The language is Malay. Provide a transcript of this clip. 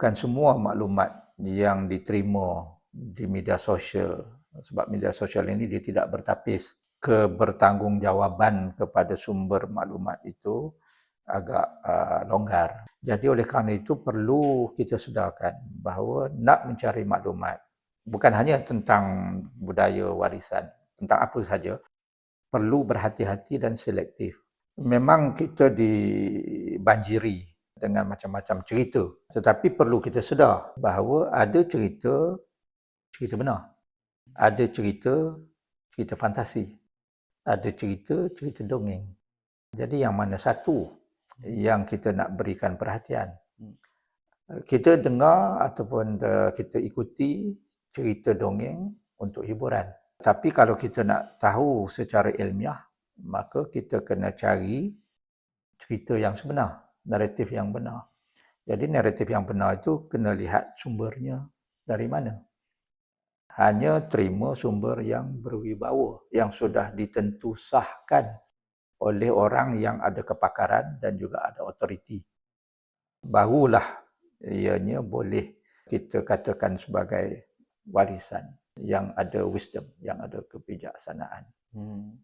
bukan semua maklumat yang diterima di media sosial sebab media sosial ini dia tidak bertapis kebertanggungjawabkan kepada sumber maklumat itu agak uh, longgar. Jadi oleh kerana itu perlu kita sedarkan bahawa nak mencari maklumat bukan hanya tentang budaya warisan, tentang apa saja, perlu berhati-hati dan selektif. Memang kita dibanjiri dengan macam-macam cerita. Tetapi perlu kita sedar bahawa ada cerita, cerita benar. Ada cerita, cerita fantasi. Ada cerita, cerita dongeng. Jadi yang mana satu yang kita nak berikan perhatian. Kita dengar ataupun uh, kita ikuti cerita dongeng untuk hiburan. Tapi kalau kita nak tahu secara ilmiah, maka kita kena cari cerita yang sebenar, naratif yang benar. Jadi naratif yang benar itu kena lihat sumbernya dari mana. Hanya terima sumber yang berwibawa, yang sudah ditentu sahkan oleh orang yang ada kepakaran dan juga ada otoriti. Barulah ianya boleh kita katakan sebagai warisan yang ada wisdom, yang ada kebijaksanaan. Hmm.